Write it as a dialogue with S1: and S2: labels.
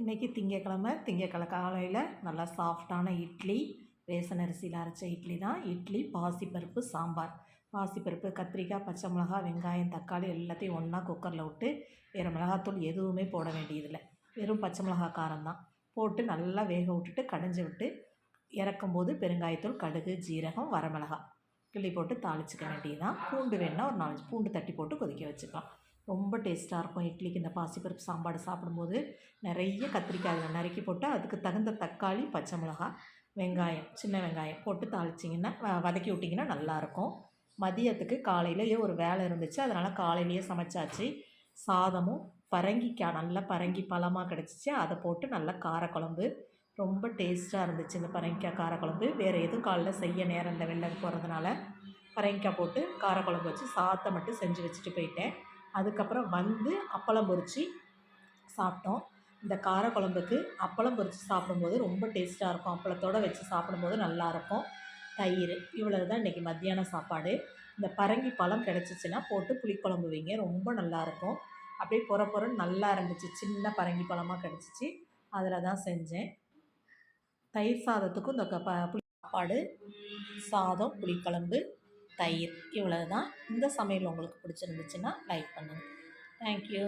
S1: இன்றைக்கி திங்கக்கிழமை திங்கக்கிழமை காலையில் நல்லா சாஃப்டான இட்லி ரேசன் அரிசியில் அரைச்ச இட்லி தான். இட்லி பாசிப்பருப்பு சாம்பார். பாசிப்பருப்பு கத்திரிக்காய் பச்சை மிளகா வெங்காயம் தக்காளி எல்லாத்தையும் ஒன்றா குக்கரில் விட்டு வேறு மிளகாத்தூள் எதுவுமே போட வேண்டியதில்லை. வெறும் பச்சை மிளகா காரம் தான். போட்டு நல்லா வேக விட்டுட்டு கடைஞ்சி விட்டு இறக்கும்போது பெருங்காயத்தூள் கடுகு ஜீரகம் வரமிளகா கிள்ளி போட்டு தாளிச்சிக்க வேண்டியது தான் பூண்டு வேணால் ஒரு நாலஞ்சு பூண்டு தட்டி போட்டு கொதிக்க வச்சுக்கலாம். ரொம்ப டேஸ்ட்டாக இருக்கும். இட்லிக்கு இந்த பாசிப்பருப்பு சாம்பாடு சாப்பிடும்போது நிறைய கத்திரிக்காய் நறுக்கி போட்டு அதுக்கு தகுந்த தக்காளி பச்சை மிளகாய் வெங்காயம் சின்ன வெங்காயம் போட்டு தாளிச்சிங்கன்னா வதக்கி விட்டிங்கன்னா நல்லாயிருக்கும் மதியத்துக்கு காலையிலேயே ஒரு வேலை இருந்துச்சு. அதனால் காலையிலேயே சமைச்சாச்சு. சாதமும் பரங்கிக்காய் நல்லா பரங்கி பழமாக கிடச்சிச்சு. அதை போட்டு நல்லா காரக்குழம்பு. ரொம்ப டேஸ்ட்டாக இருந்துச்சு இந்த பரங்கிக்காய் காரக்குழம்பு. வேறு எதுவும் காலைல செய்ய நேரம் இல்லை வெளில போகிறதுனால பரங்கிக்காய் போட்டு காரக்குழம்பு வச்சு சாதத்தை மட்டும் செஞ்சு வச்சுட்டு போயிட்டேன். அதுக்கப்புறம் வந்து அப்பளம் பொரித்து சாப்பிட்டோம். இந்த காரக்குழம்புக்கு அப்பளம் பொரித்து சாப்பிடும்போது ரொம்ப டேஸ்ட்டாக இருக்கும். அப்பளத்தோடு வச்சு சாப்பிடும்போது நல்லாயிருக்கும் தயிர் இவ்வளோ தான் இன்றைக்கி மத்தியான சாப்பாடு. இந்த பரங்கி பழம் கிடச்சிச்சின்னா போட்டு புளிக்குழம்பு வைங்க ரொம்ப நல்லாயிருக்கும் அப்படியே புற புற நல்லா இருந்துச்சு. சின்ன பரங்கி பழமாக கிடச்சிச்சு. அதில் தான் செஞ்சேன். தயிர் சாதத்துக்கும் இந்த ப புளி சாப்பாடு சாதம் புளிக்குழம்பு தயிர் இவ்வளோ தான் இந்த சமையல் உங்களுக்கு பிடிச்சிருந்துச்சுன்னா லைக் பண்ணுங்கள் தேங்க்யூ